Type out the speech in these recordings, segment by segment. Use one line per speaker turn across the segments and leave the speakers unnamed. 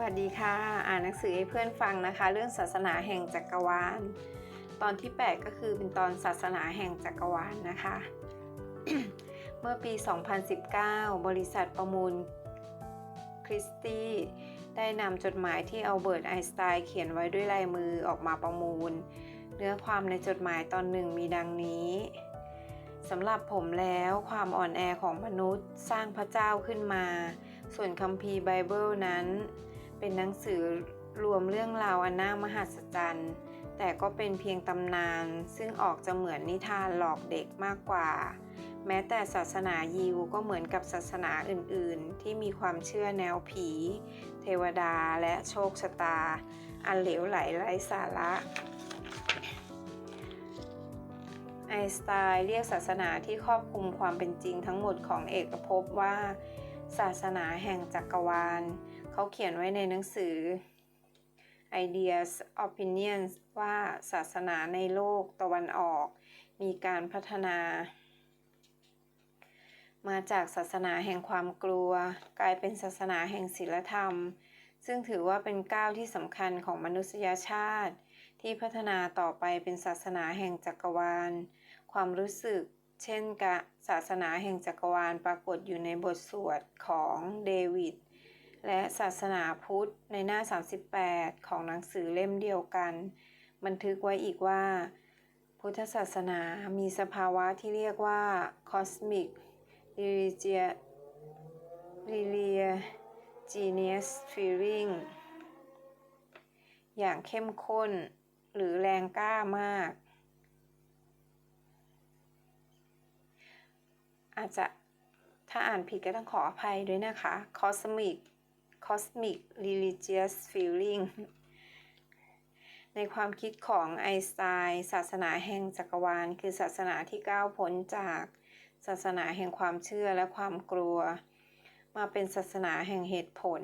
วัสดีค่ะ อ่านหนังสือให้เพื่อนฟังนะคะ เรื่องศาสนาแห่งจักรวาล ตอนที่ 8 ก็คือเป็นตอนศาสนาแห่งจักรวาลนะคะ เมื่อปี 2019 บริษัทประมูลคริสตี้ได้นำจดหมายที่อัลเบิร์ตไอน์สไตน์เขียนไว้ด้วยลายมือออกมาประมูล เนื้อความในจดหมายตอนหนึ่งมีดังนี้สำหรับผมแล้วความอ่อนแอของมนุษย์สร้างพระเจ้าขึ้นมา ส่วนคัมภีร์ไบเบิลนั้น เป็นหนังสือรวมเรื่องราวอันน่ามหัศจรรย์ แต่ก็เป็นเพียงตำนาน ซึ่งออกจะเหมือนนิทานหลอกเด็กมากกว่า แม้แต่ศาสนายิวก็เหมือนกับศาสนาอื่น ๆ ที่มีความเชื่อแนวผี เทวดาและโชคชะตา อันเหลวไหลไร้สาระไอน์สไตน์เรียกศาสนาที่ครอบคลุมความเป็นจริงทั้งหมดของเอกภพว่า ศาสนาแห่งจักรวาล เขาเขียนไว้ในหนังสือ Ideas Opinions ว่าศาสนาในโลกตะวันออก มีการพัฒนา มาจากศาสนาแห่งความกลัว กลายเป็นศาสนาแห่งศีลธรรม ซึ่งถือว่าเป็นก้าวที่สำคัญของมนุษยชาติ ที่พัฒนาต่อไปเป็นศาสนาแห่งจักรวาล ความรู้สึกเช่นกศาสนาแห่งจักรวาลปรากฏอยู่ในบทสวดของเดวิด และศาสนาพุทธในหน้า 38 ของหนังสือเล่มเดียวกัน บันทึกไว้อีกว่า พุทธศาสนามีสภาวะที่เรียกว่า cosmic religia genius feeling อย่างเข้มข้นหรือแรงกล้ามาก อาจจะถ้าอ่านผิดก็ต้องขออภัยด้วยนะคะ cosmic cosmic religious feeling ในความคิดของไอสไตน์ศาสนาแห่งจักรวาล คือศาสนาที่ก้าวพ้นจากศาสนาแห่งความเชื่อและความกลัว มาเป็นศาสนาแห่งเหตุผล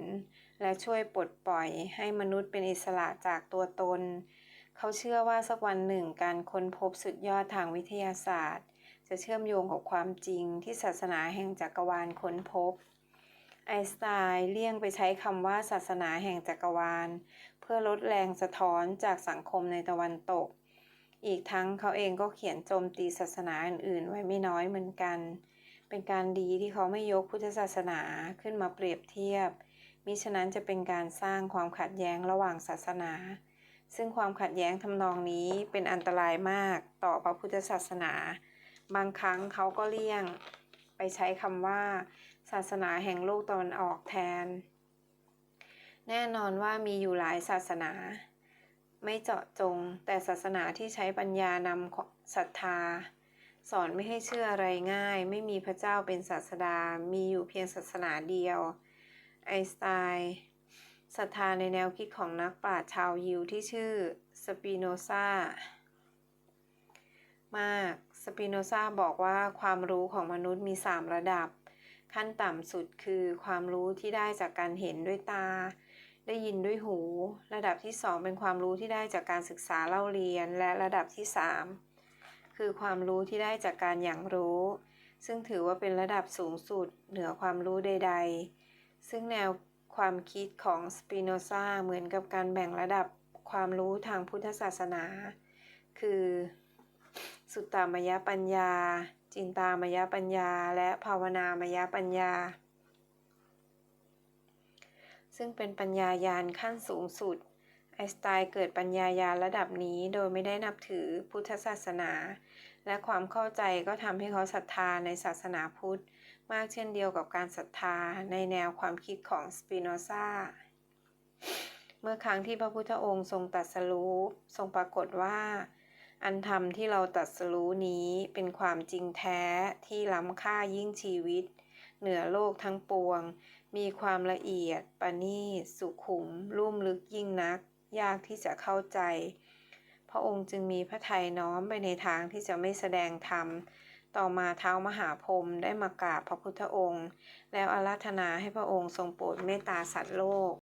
และช่วยปลดปล่อยให้มนุษย์เป็นอิสระจากตัวตน เขาเชื่อว่าสักวันหนึ่งการค้นพบสุดยอดทางวิทยาศาสตร์ จะเชื่อมโยงกับความจริงที่ศาสนาแห่งจักรวาลค้นพบ ไอสไตน์เลี่ยงไปใช้คำว่าศาสนาแห่งจักรวาล เพื่อลดแรงสะท้อนจากสังคมในตะวันตก อีกทั้งเขาเองก็เขียนโจมตีศาสนาอื่นๆ ไว้ไม่น้อยเหมือนกัน เป็นการดีที่เขาไม่ยกพุทธศาสนาขึ้นมาเปรียบเทียบ มิฉะนั้นจะเป็นการสร้างความขัดแย้งระหว่างศาสนา ซึ่งความขัดแย้งทำนองนี้เป็นอันตรายมากต่อพระพุทธศาสนา บางครั้งเขาก็เลี่ยง ไปใช้คำว่า ศาสนาแห่งโลกตะวันออกแทน แน่นอนว่ามีอยู่หลายศาสนา ไม่เจาะจง แต่ศาสนาที่ใช้ปัญญานำศรัทธา สอนไม่ให้เชื่ออะไรง่าย ไม่มีพระเจ้าเป็นศาสดา มีอยู่เพียงศาสนาเดียว ไอสไตน์ศรัทธาในแนวคิดของนักปราชญ์ชาวยิวที่ชื่อสปิโนซามาก สปิโนซาบอกว่าความรู้ของมนุษย์มี 3 ระดับ ขั้นต่ำสุดคือความรู้ที่ได้จากการเห็นด้วยตา ได้ยินด้วยหู ระดับที่ 2 เป็นความรู้ที่ได้จากการศึกษาเล่าเรียน และระดับที่ 3 คือความรู้ที่ได้จากการอย่างรู้ ซึ่งถือว่าเป็นระดับสูงสุดเหนือความรู้ใด ๆ ซึ่งแนวความคิดของสปิโนซาเหมือนกับการแบ่งระดับความรู้ทางพุทธศาสนา คือ สุตตามยปัญญา จินตามยปัญญา และภาวนามยปัญญา ซึ่งเป็นปัญญายานขั้นสูงสุด ไอสไตน์เกิดปัญญายานระดับนี้โดยไม่ได้นับถือพุทธศาสนา และความเข้าใจก็ทำให้เขาศรัทธาในศาสนาพุทธ มากเช่นเดียวกับการศรัทธาในแนวความคิดของสปิโนซาเมื่อครั้งที่พระพุทธองค์ทรงตรัสรู้ทรงปรากฏว่า อันธรรมที่เราตรัสรู้นี้เป็นความจริงแท้ที่ล้ำค่ายิ่งชีวิต เหนือโลกทั้งปวง มีความละเอียดประณีตสุขุม ลุ่มลึกยิ่งนัก ยากที่จะเข้าใจ พระองค์จึงมีพระทัยน้อมไปในทางที่จะไม่แสดงธรรม ต่อมาเท้ามหาพรมได้มากราบพระพุทธองค์ แล้วอาราธนาให้พระองค์ทรงโปรดเมตตาสัตว์โลก